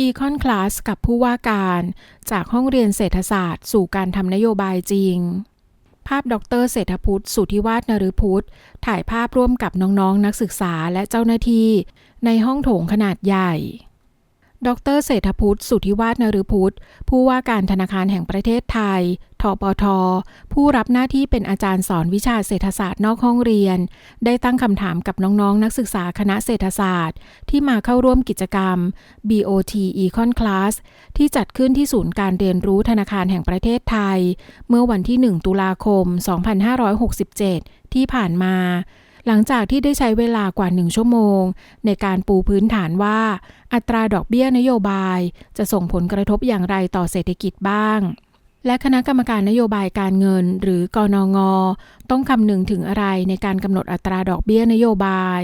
อีคอนคลาสกับผู้ว่าการ จากห้องเรียนเศรษฐศาสตร์ สู่การทำนโยบายจริง ภาพดรเศรษฐพุทธสุทธิวาฒนฤพุทธถ่ายภาพร่วมกับน้องๆนนักศึกษาและเจ้าหน้าที่ ในห้องโถงขนาดใหญ่ ดรเศรษฐพุทธสุทธิวาฒนฤพุทธผู้ว่าการธนาคารแห่งประเทศไทย ทปท ผู้รับหน้าที่เป็นอาจารย์สอนวิชาเศรษฐศาสตร์นอกห้องเรียน ได้ตั้งคำถามกับน้องๆนนักศึกษาคณะเศรษฐศาสตร์ ที่มาเข้าร่วมกิจกรรม BOT Econ Class ที่จัดขึ้นที่ศูนย์การเรียนรู้ธนาคารแห่งประเทศไทย เมื่อวันที่ 1 ตุลาคม 2567 ที่ผ่านมา หลังจากที่ได้ใช้เวลากว่าหนึ่งชั่วโมง ในการปูพื้นฐานว่า อัตราดอกเบี้ยนโยบาย จะส่งผลกระทบอย่างไรต่อเศรษฐกิจบ้าง และคณะกรรมการนโยบายการเงิน หรือกอนง ต้องคำนึงถึงอะไรในการกำหนดอัตราดอกเบี้ยนโยบาย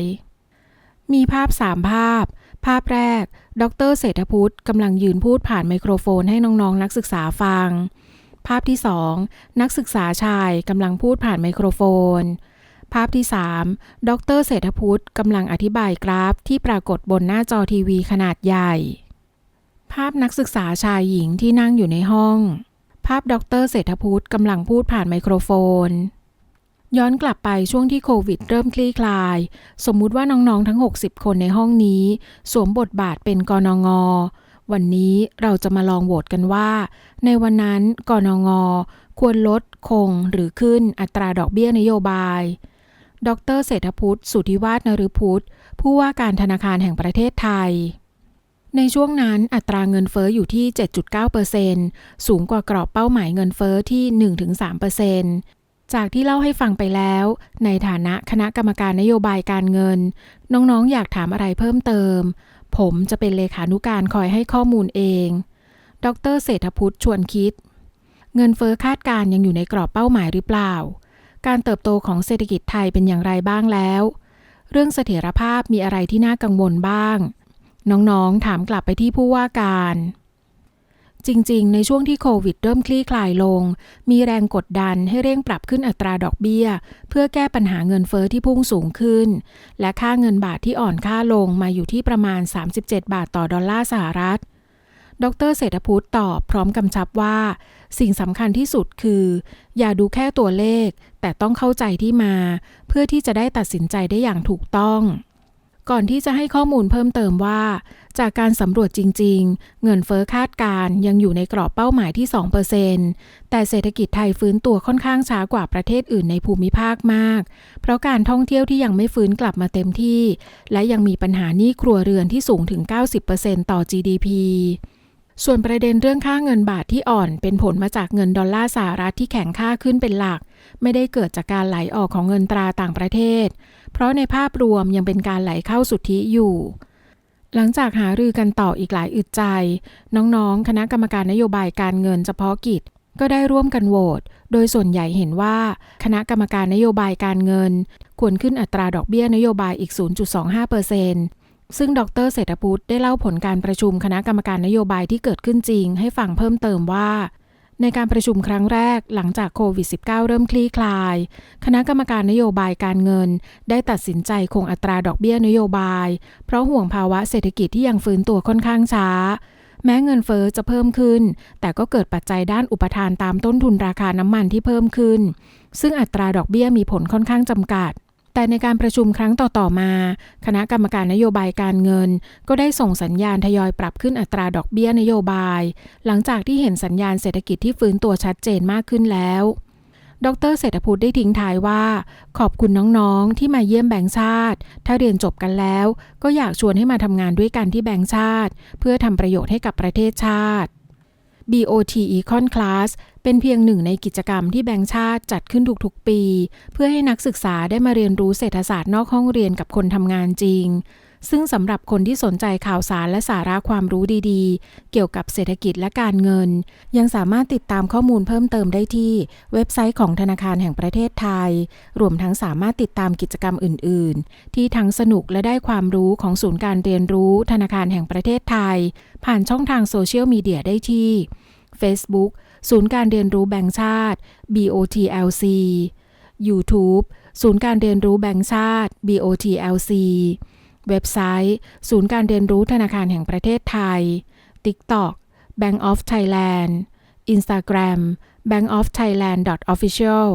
มีภาพ 3 ภาพ ภาพแรก ดรเศรษฐพุทธกำลังยืนพูดผ่านไมโครโฟนให้น้องๆนนักศึกษาฟัง ภาพที่ 2 นักศึกษาชายกำลังพูดผ่านไมโครโฟน ภาพที่ 3 ดรเศรษฐพุทธกำลังอธิบายกราฟที่ปรากฏบนหน้าจอทีวีขนาดใหญ่ ภาพนักศึกษาชายหญิงที่นั่งอยู่ในห้อง ภาพดรเศรษฐพุทธกำลังพูดผ่านไมโครโฟน ย้อนกลับไปช่วงที่โควิดเริ่มคลี่คลาย สมมุติว่าน้องๆทั้ง 60 คนในห้องนี้ สวมบทบาทเป็นกนงวันนี้เราจะมาลองโหวตกันว่า ในวันนั้นกนง ควรลดคงหรือขึ้นอัตราดอกเบี้ยนโยบาย ดรเศรษฐพุทธ สุทธิวาฒนฤพุทธ ผู้ว่าการธนาคารแห่งประเทศไทย ในช่วงนั้นอัตราเงินเฟอ้ออยู่ที่ 7.9%สูงกว่ากรอบเป้าหมายเงินเฟอ้อที่ 1-3%จากที่เล่าให้ฟังไปแล้ว ในฐานะคณะกรรมการนโยบายการเงิน น้องๆ อยากถามอะไรเพิ่มเติม ผมจะเป็นเลขานุการคอยให้ข้อมูลเอง ดรเศรษฐพุทธชวนคิด เงินเฟอ้อคาดการยังอยู่ในกรอบเป้าหมายหรือเปล่า การเติบโตของเศรษฐกิจไทยเป็นอย่างไรบ้างแล้ว เรื่องเสถียรภาพมีอะไรที่น่ากังวลบ้าง น้องๆถามกลับไปที่ผู้ว่าการ จริงๆ ในช่วงที่โควิดเริ่มคลี่คลายลง มีแรงกดดันให้เร่งปรับขึ้นอัตราดอกเบี้ย เพื่อแก้ปัญหาเงินเฟอ้อที่พุ่งสูงขึ้น และค่าเงินบาทที่อ่อนค่าลงมาอยู่ที่ประมาณ 37 บาทต่อดอลลาร์สหรัฐ ดรเศรษฐพุทธตอบพร้อมกำชับว่า สิ่งสำคัญที่สุดคือ อย่าดูแค่ตัวเลข แต่ต้องเข้าใจที่มา เพื่อที่จะได้ตัดสินใจได้อย่างถูกต้อง ก่อนที่จะให้ข้อมูลเพิ่มเติมว่า จากการสำรวจจริง ๆ เงินเฟอ้อคาดการยังอยู่ในกรอบเป้าหมายที่ 2%แต่เศรษฐกิจไทยฟื้นตัวค่อนข้างช้ากว่าประเทศอื่นในภูมิภาคมาก เพราะการท่องเที่ยวที่ยังไม่ฟื้นกลับมาเต็มที่ และยังมีปัญหาหนี้ครัวเรือนที่สูงถึง 90%ต่อ GDP ส่วนประเด็นเรื่องค่าเงินบาทที่อ่อน เป็นผลมาจากเงินดอลลาร์สหรัฐที่แข็งค่าขึ้นเป็นหลัก ไม่ได้เกิดจากการไหลออกของเงินตราต่างประเทศ เพราะในภาพรวมยังเป็นการไหลเข้าสุทธิอยู่ หลังจากหารือกันต่ออีกหลายอึดใจ น้องๆ คณะกรรมการนโยบายการเงินเฉพาะกิจ ก็ได้ร่วมกันโหวต โดยส่วนใหญ่เห็นว่า คณะกรรมการนโยบายการเงิน ควรขึ้นอัตราดอกเบี้ยนโยบายอีก 0.25% ซึ่งดรเศรษฐพุทธได้เล่าผลการประชุมคณะกรรมการนโยบายที่เกิดขึ้นจริง ให้ฟังเพิ่มเติมว่า ในการประชุมครั้งแรกหลังจากโควิด -19 เริ่มคลี่คลาย คณะกรรมการนโยบายการเงิน ได้ตัดสินใจคงอัตราดอกเบี้ยนโยบาย เพราะห่วงภาวะเศรษฐกิจที่ยังฟื้นตัวค่อนข้างช้า แม้เงินเฟอ้อจะเพิ่มขึ้น แต่ก็เกิดปัจจัยด้านอุปทานตามต้นทุนราคาน้ำมันที่เพิ่มขึ้น ซึ่งอัตราดอกเบี้ยมีผลค่อนข้างจำกัด แต่ในการประชุมครั้งต่อๆมา คณะกรรมการนโยบายการเงิน ก็ได้ส่งสัญญาณทยอยปรับขึ้นอัตราดอกเบี้ยนโยบาย หลังจากที่เห็นสัญญาณเศรษฐกิจที่ฟื้นตัวชัดเจนมากขึ้นแล้ว ดรเศรษฐพุทธได้ทิ้งท้ายว่า ขอบคุณน้องๆ ที่มาเยี่ยมแบงค์ชาติ ถ้าเรียนจบกันแล้ว ก็อยากชวนให้มาทำงานด้วยกันที่แบงค์ชาติ เพื่อทำประโยชน์ให้กับประเทศชาติ BOT Econ Class เป็นเพียงหนึ่งในกิจกรรมที่แบงค์ชาติจัดขึ้นทุกๆปี เพื่อให้นักศึกษาได้มาเรียนรู้เศรษฐศาสตร์นอกห้องเรียนกับคนทำงานจริง ซึ่งสำหรับคนที่สนใจข่าวสารและสาระความรู้ดีๆ เกี่ยวกับเศรษฐกิจและการเงิน ยังสามารถติดตามข้อมูลเพิ่มเติมได้ที่เว็บไซต์ของธนาคารแห่งประเทศไทย รวมทั้งสามารถติดตามกิจกรรมอื่น ๆ ที่ทั้งสนุกและได้ความรู้ของศูนย์การเรียนรู้ธนาคารแห่งประเทศไทย ผ่านช่องทางโซเชียลมีเดียได้ที่ Facebook ศูนย์การเรียนรู้แบงค์ชาติ BOTLC YouTube ศูนย์การเรียนรู้แบงค์ชาติ BOTLC เว็บไซต์ ศูนย์การเรียนรู้ธนาคารแห่งประเทศไทย TikTok Bank of Thailand Instagram Bank of Thailand Official